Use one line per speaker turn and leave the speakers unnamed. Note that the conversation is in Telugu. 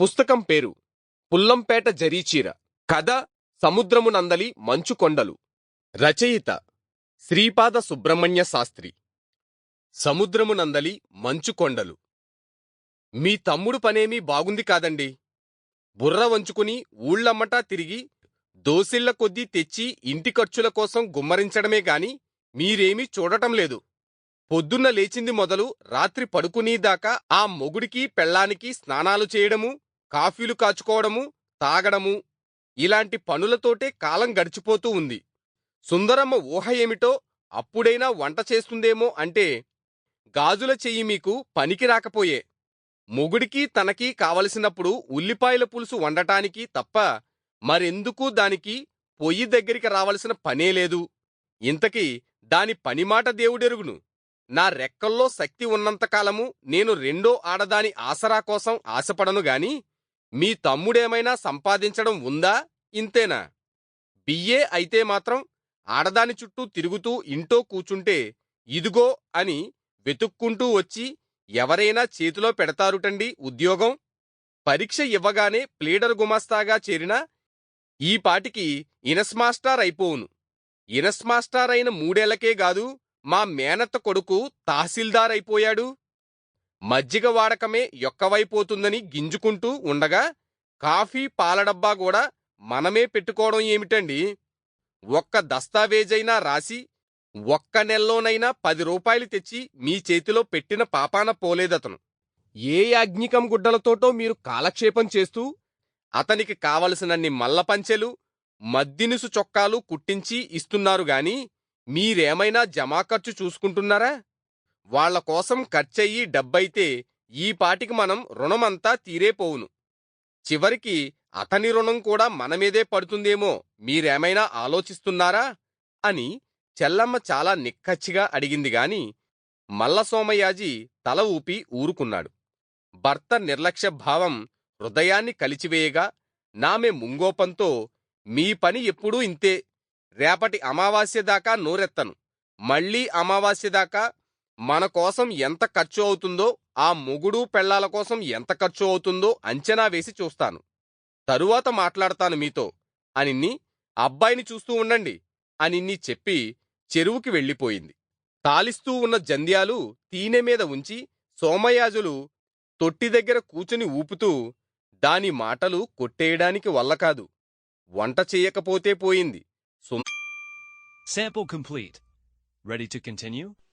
పుస్తకం పేరు పుల్లంపేట జరీచీర. కథ సముద్రమునందలి మంచు కొండలు. రచయిత శ్రీపాద సుబ్రహ్మణ్య శాస్త్రి. సముద్రమునందలి మంచు కొండలు. మీ తమ్ముడు పనేమీ బాగుంది కాదండి. బుర్ర వంచుకుని ఊళ్ళమ్మటా తిరిగి దోసిళ్ళ కొద్దీ తెచ్చి ఇంటి ఖర్చుల కోసం గుమ్మరించడమే గాని మీరేమీ చూడటం లేదు. పొద్దున్న లేచింది మొదలు రాత్రి పడుకునేదాకా ఆ మొగుడికి పెళ్ళానికి స్నానాలు చేయడము కాఫీలు కాచుకోవడము తాగడము ఇలాంటి పనులతోటే కాలం గడిచిపోతూ ఉంది. సుందరమ్మ ఊహ ఏమిటో అప్పుడైనా వంట చేస్తుందేమో అంటే గాజుల చెయ్యి మీకు పనికి రాకపోయే. మొగుడికి తనకి కావలసినప్పుడు ఉల్లిపాయల పులుసు వండటానికి తప్ప మరెందుకు దానికి పొయ్యి దగ్గరికి రావలసిన పనే లేదు. ఇంతకీ దాని పనిమాట దేవుడెరుగును. నా రెక్కల్లో శక్తి ఉన్నంతకాలము నేను రెండో ఆడదాని ఆసరా కోసం ఆశపడను గాని మీ తమ్ముడేమైనా సంపాదించడం ఉందా? ఇంతేనా? బిఏ అయితే మాత్రం ఆడదాని చుట్టూ తిరుగుతూ ఇంటో కూచుంటే ఇదిగో అని వెతుక్కుంటూ వచ్చి ఎవరైనా చేతిలో పెడతారుటండి ఉద్యోగం? పరీక్ష ఇవ్వగానే ప్లీడర్ గుమాస్తాగా చేరినా ఈ పాటికి ఇనస్మాస్టార్ అయిపోవును. ఇనస్మాస్టార్ అయిన మూడేళ్ళకే కాదు మా మేనత్త కొడుకు తహసీల్దార్ అయిపోయాడు. మజ్జిగ వాడకమే యొక్కవైపోతుందని గింజుకుంటూ ఉండగా కాఫీ పాలడబ్బా కూడా మనమే పెట్టుకోవడం ఏమిటండి? ఒక్క దస్తావేజైనా రాసి ఒక్క నెల్లోనైనా పది రూపాయలు తెచ్చి మీ చేతిలో పెట్టిన పాపాన పోలేదతను. ఏ యాజ్ఞికం గుడ్డలతోటో మీరు కాలక్షేపం చేస్తూ అతనికి కావలసినన్ని మల్లపంచెలు మద్దినుసు చొక్కాలు కుట్టించి ఇస్తున్నారు గాని మీరేమైనా జమా ఖర్చు చూసుకుంటున్నారా? వాళ్ళ కోసం ఖర్చయ్యి డబ్బైతే ఈ పాటికి మనం రుణమంతా తీరేపోవును చివరికి అతని రుణం కూడా మనమీదే పడుతుందేమో మీరేమైనా ఆలోచిస్తున్నారా? అని చెల్లమ్మ చాలా నిక్కచ్చిగా అడిగింది గాని మల్లసోమయాజీ తల ఊపి ఊరుకున్నాడు. భర్త నిర్లక్ష్య భావం హృదయాన్ని కలిచివేయగా నామె ముంగోపంతో మీ పని ఎప్పుడూ ఇంతే. రేపటి అమావాస్య దాకా నోరెత్తను. మళ్ళీ అమావాస్య దాకా మన కోసం ఎంత ఖర్చు అవుతుందో ఆ మొగుడు పెళ్ళాల కోసం ఎంత ఖర్చు అవుతుందో అంచనా వేసి చూస్తాను. తరువాత మాట్లాడతాను మీతో. అనిన్ని అబ్బాయిని చూస్తూ ఉండండి అనిన్ని చెప్పి చెరువుకి వెళ్ళిపోయింది. తాలిస్తూ ఉన్న జంధ్యాలు తీనె మీద ఉంచి సోమయాజులు తొట్టి దగ్గర కూచుని ఊపుతూ దాని మాటలు కొట్టేయడానికి వల్ల కాదు. వంట చెయ్యకపోతే పోయింది.
Sample complete. Ready to continue?